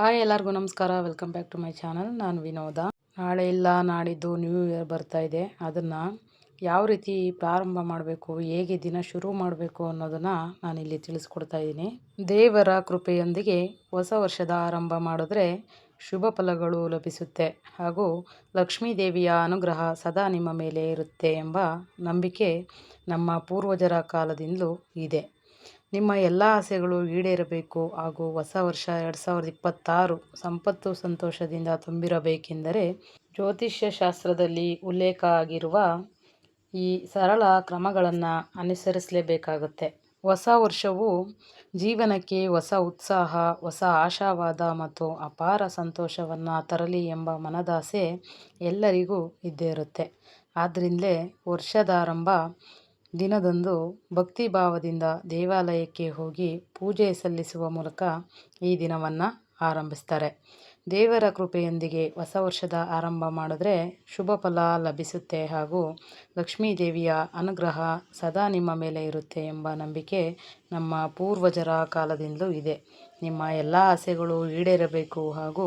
Hi ಎಲ್ಲರಿಗೂ ನಮಸ್ಕಾರ. Welcome back to my channel ನಾನು ವಿನೋದ. ನಾಳೆ ಇಲ್ಲ, ನಾಡಿದ್ದು ನ್ಯೂ ಇಯರ್ ಬರ್ತಾ ಇದೆ. ಅದನ್ನು ಯಾವ ರೀತಿ ಪ್ರಾರಂಭ ಮಾಡಬೇಕು, ಹೇಗೆ ದಿನ ಶುರು ಮಾಡಬೇಕು ಅನ್ನೋದನ್ನು ನಾನಿಲ್ಲಿ ತಿಳಿಸ್ಕೊಡ್ತಾ ಇದ್ದೀನಿ ದೇವರ ಕೃಪೆಯೊಂದಿಗೆ ಹೊಸ ವರ್ಷದ ಆರಂಭ ಮಾಡಿದ್ರೆ ಶುಭ ಫಲಗಳು ಲಭಿಸುತ್ತೆ. ಹಾಗೂ ಲಕ್ಷ್ಮೀ ದೇವಿಯ ಅನುಗ್ರಹ ಸದಾ ನಿಮ್ಮ ಮೇಲೆ ಇರುತ್ತೆ ಎಂಬ ನಂಬಿಕೆ ನಮ್ಮ ಪೂರ್ವಜರ ಕಾಲದಿಂದಲೂ ಇದೆ. ನಿಮ್ಮ ಎಲ್ಲ ಆಸೆಗಳು ಈಡೇರಬೇಕು ಹಾಗೂ ಹೊಸ ವರ್ಷ ಎರಡು ಸಾವಿರದ ಇಪ್ಪತ್ತಾರು ಸಂಪತ್ತು ಸಂತೋಷದಿಂದ ತುಂಬಿರಬೇಕೆಂದರೆ ಜ್ಯೋತಿಷ್ಯ ಶಾಸ್ತ್ರದಲ್ಲಿ ಉಲ್ಲೇಖ ಆಗಿರುವ ಈ ಸರಳ ಕ್ರಮಗಳನ್ನು ಅನುಸರಿಸಲೇಬೇಕಾಗುತ್ತೆ. ಹೊಸ ವರ್ಷವು ಜೀವನಕ್ಕೆ ಹೊಸ ಉತ್ಸಾಹ, ಹೊಸ ಆಶಾವಾದ ಮತ್ತು ಅಪಾರ ಸಂತೋಷವನ್ನು ತರಲಿ ಎಂಬ ಮನದಾಸೆ ಎಲ್ಲರಿಗೂ ಇದ್ದೇ ಇರುತ್ತೆ. ಆದ್ದರಿಂದಲೇ ವರ್ಷದಾರಂಭ ದಿನದಂದು ಭಕ್ತಿ ಭಾವದಿಂದ ದೇವಾಲಯಕ್ಕೆ ಹೋಗಿ ಪೂಜೆ ಸಲ್ಲಿಸುವ ಮೂಲಕ ಈ ದಿನವನ್ನು ಆರಂಭಿಸ್ತಾರೆ. ದೇವರ ಕೃಪೆಯೊಂದಿಗೆ ಹೊಸ ವರ್ಷದ ಆರಂಭ ಮಾಡಿದ್ರೆ ಶುಭ ಫಲ ಲಭಿಸುತ್ತೆ ಹಾಗೂ ಲಕ್ಷ್ಮೀ ದೇವಿಯ ಅನುಗ್ರಹ ಸದಾ ನಿಮ್ಮ ಮೇಲೆ ಇರುತ್ತೆ ಎಂಬ ನಂಬಿಕೆ ನಮ್ಮ ಪೂರ್ವಜರ ಕಾಲದಿಂದಲೂ ಇದೆ. ನಿಮ್ಮ ಎಲ್ಲ ಆಸೆಗಳು ಈಡೇರಬೇಕು ಹಾಗೂ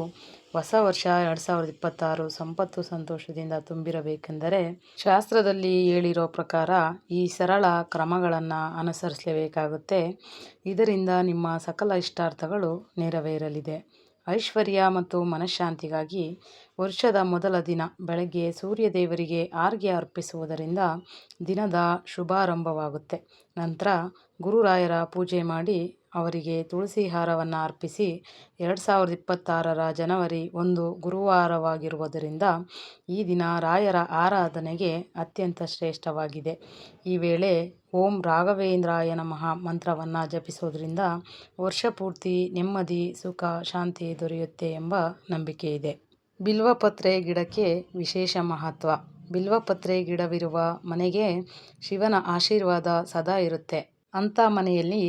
ಹೊಸ ವರ್ಷ ಎರಡು ಸಾವಿರದ ಇಪ್ಪತ್ತಾರು ಸಂಪತ್ತು ಸಂತೋಷದಿಂದ ತುಂಬಿರಬೇಕೆಂದರೆ ಶಾಸ್ತ್ರದಲ್ಲಿ ಹೇಳಿರೋ ಪ್ರಕಾರ ಈ ಸರಳ ಕ್ರಮಗಳನ್ನು ಅನುಸರಿಸಲೇಬೇಕಾಗುತ್ತೆ. ಇದರಿಂದ ನಿಮ್ಮ ಸಕಲ ಇಷ್ಟಾರ್ಥಗಳು ನೆರವೇರಲಿದೆ. ಐಶ್ವರ್ಯ ಮತ್ತು ಮನಃಶಾಂತಿಗಾಗಿ ವರ್ಷದ ಮೊದಲ ದಿನ ಬೆಳಗ್ಗೆ ಸೂರ್ಯ ದೇವರಿಗೆ ಆರ್ಘ್ಯ ಅರ್ಪಿಸುವುದರಿಂದ ದಿನದ ಶುಭಾರಂಭವಾಗುತ್ತೆ. ನಂತರ ಗುರುರಾಯರ ಪೂಜೆ ಮಾಡಿ ಅವರಿಗೆ ತುಳಸಿ ಹಾರವನ್ನು ಅರ್ಪಿಸಿ ಎರಡು ಸಾವಿರದ ಇಪ್ಪತ್ತಾರರ ಜನವರಿ ಒಂದು ಗುರುವಾರವಾಗಿರುವುದರಿಂದ ಈ ದಿನ ರಾಯರ ಆರಾಧನೆಗೆ ಅತ್ಯಂತ ಶ್ರೇಷ್ಠವಾಗಿದೆ. ಈ ವೇಳೆ ಓಂ ರಾಘವೇಂದ್ರಾಯ ನಮಃ ಮಂತ್ರವನ್ನು ಜಪಿಸೋದ್ರಿಂದ ವರ್ಷಪೂರ್ತಿ ನೆಮ್ಮದಿ, ಸುಖ, ಶಾಂತಿ ದೊರೆಯುತ್ತೆ ಎಂಬ ನಂಬಿಕೆ ಇದೆ ಬಿಲ್ವಪತ್ರೆ ಗಿಡಕ್ಕೆ ವಿಶೇಷ ಮಹತ್ವ. ಬಿಲ್ವಪತ್ರೆ ಗಿಡವಿರುವ ಮನೆಗೆ ಶಿವನ ಆಶೀರ್ವಾದ ಸದಾ ಇರುತ್ತೆ. ಅಂಥ ಮನೆಯಲ್ಲಿ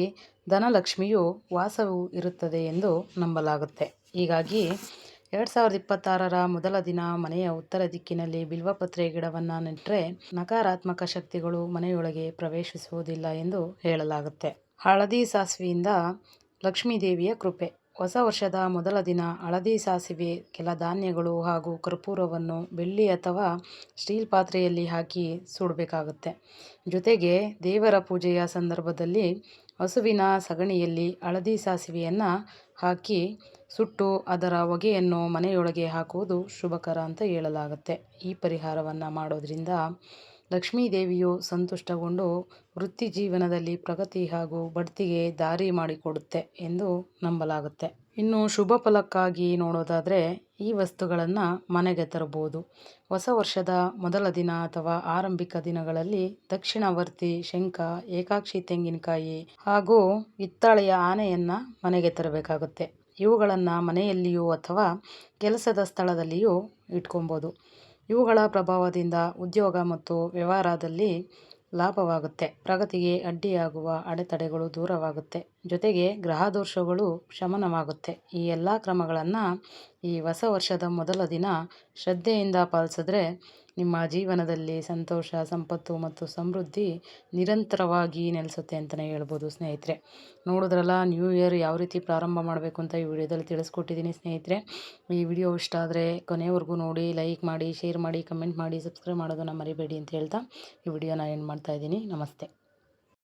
ಧನಲಕ್ಷ್ಮಿಯು ವಾಸವು ಇರುತ್ತದೆ ಎಂದು ನಂಬಲಾಗುತ್ತೆ. ಹೀಗಾಗಿ ಎರಡು ಸಾವಿರದ ಇಪ್ಪತ್ತಾರರ ಮೊದಲ ದಿನ ಮನೆಯ ಉತ್ತರ ದಿಕ್ಕಿನಲ್ಲಿ ಬಿಲ್ವಪತ್ರೆ ಗಿಡವನ್ನು ನೆಟ್ಟರೆ ನಕಾರಾತ್ಮಕ ಶಕ್ತಿಗಳು ಮನೆಯೊಳಗೆ ಪ್ರವೇಶಿಸುವುದಿಲ್ಲ ಎಂದು ಹೇಳಲಾಗುತ್ತೆ. ಹಳದಿ ಸಾಸಿವೆಯಿಂದ ಲಕ್ಷ್ಮೀದೇವಿಯ ಕೃಪೆ. ಹೊಸ ವರ್ಷದ ಮೊದಲ ದಿನ ಹಳದಿ ಸಾಸಿವೆ, ಕೆಲ ಧಾನ್ಯಗಳು ಹಾಗೂ ಕರ್ಪೂರವನ್ನು ಬೆಳ್ಳಿ ಅಥವಾ ಸ್ಟೀಲ್ ಪಾತ್ರೆಯಲ್ಲಿ ಹಾಕಿ ಸುಡಬೇಕಾಗುತ್ತೆ. ಜೊತೆಗೆ ದೇವರ ಪೂಜೆಯ ಸಂದರ್ಭದಲ್ಲಿ ಹಸುವಿನ ಸಗಣಿಯಲ್ಲಿ ಹಳದಿ ಸಾಸಿವೆಯನ್ನು ಹಾಕಿ ಸುಟ್ಟು ಅದರ ಹೊಗೆಯನ್ನು ಮನೆಯೊಳಗೆ ಹಾಕುವುದು ಶುಭಕರ ಅಂತ ಹೇಳಲಾಗುತ್ತೆ. ಈ ಪರಿಹಾರವನ್ನು ಮಾಡೋದ್ರಿಂದ ಲಕ್ಷ್ಮೀ ದೇವಿಯು ಸಂತುಷ್ಟಗೊಂಡು ವೃತ್ತಿ ಜೀವನದಲ್ಲಿ ಪ್ರಗತಿ ಹಾಗೂ ಬಡ್ತಿಗೆ ದಾರಿ ಮಾಡಿಕೊಡುತ್ತೆ ಎಂದು ನಂಬಲಾಗುತ್ತೆ. ಇನ್ನು ಶುಭ ಫಲಕ್ಕಾಗಿ ನೋಡೋದಾದರೆ ಈ ವಸ್ತುಗಳನ್ನು ಮನೆಗೆ ತರಬಹುದು. ಹೊಸ ವರ್ಷದ ಮೊದಲ ದಿನ ಅಥವಾ ಆರಂಭಿಕ ದಿನಗಳಲ್ಲಿ ದಕ್ಷಿಣವರ್ತಿ ಶಂಖ, ಏಕಾಕ್ಷಿ ತೆಂಗಿನಕಾಯಿ ಹಾಗೂ ಹಿತ್ತಾಳೆಯ ಆನೆಯನ್ನು ಮನೆಗೆ ತರಬೇಕಾಗುತ್ತೆ. ಇವುಗಳನ್ನು ಮನೆಯಲ್ಲಿಯೂ ಅಥವಾ ಕೆಲಸದ ಸ್ಥಳದಲ್ಲಿಯೂ ಇಟ್ಕೊಬೋದು. ಇವುಗಳ ಪ್ರಭಾವದಿಂದ ಉದ್ಯೋಗ ಮತ್ತು ವ್ಯವಹಾರದಲ್ಲಿ ಲಾಭವಾಗುತ್ತೆ. ಪ್ರಗತಿಗೆ ಅಡ್ಡಿಯಾಗುವ ಅಡೆತಡೆಗಳು ದೂರವಾಗುತ್ತೆ. ಜೊತೆಗೆ ಗ್ರಹದೋಷಗಳು ಶಮನವಾಗುತ್ತೆ. ಈ ಎಲ್ಲ ಕ್ರಮಗಳನ್ನು ಈ ಹೊಸ ವರ್ಷದ ಮೊದಲ ದಿನ ಶ್ರದ್ಧೆಯಿಂದ ಪಾಲಿಸಿದ್ರೆ ನಿಮ್ಮ ಜೀವನದಲ್ಲಿ ಸಂತೋಷ, ಸಂಪತ್ತು ಮತ್ತು ಸಮೃದ್ಧಿ ನಿರಂತರವಾಗಿ ನೆಲೆಸುತ್ತೆ ಅಂತಲೇ ಹೇಳ್ಬೋದು ಸ್ನೇಹಿತರೆ. ನೋಡಿದ್ರಲ್ಲ ನ್ಯೂ ಇಯರ್ ಯಾವ ರೀತಿ ಪ್ರಾರಂಭ ಮಾಡಬೇಕು ಅಂತ ಈ ವಿಡಿಯೋದಲ್ಲಿ ತಿಳಿಸ್ಕೊಟ್ಟಿದ್ದೀನಿ ಸ್ನೇಹಿತರೆ. ಈ ವಿಡಿಯೋ ಇಷ್ಟ ಆದರೆ ಕೊನೆವರೆಗೂ ನೋಡಿ ಲೈಕ್ ಮಾಡಿ ಶೇರ್ ಮಾಡಿ ಕಮೆಂಟ್ ಮಾಡಿ ಸಬ್ಸ್ಕ್ರೈಬ್ ಮಾಡೋದನ್ನು ಮರಿಬೇಡಿ ಅಂತ ಹೇಳ್ತಾ ಈ ವಿಡಿಯೋನ ಎಂಡ್ ಮಾಡ್ತಾಯಿದ್ದೀನಿ ನಮಸ್ತೆ.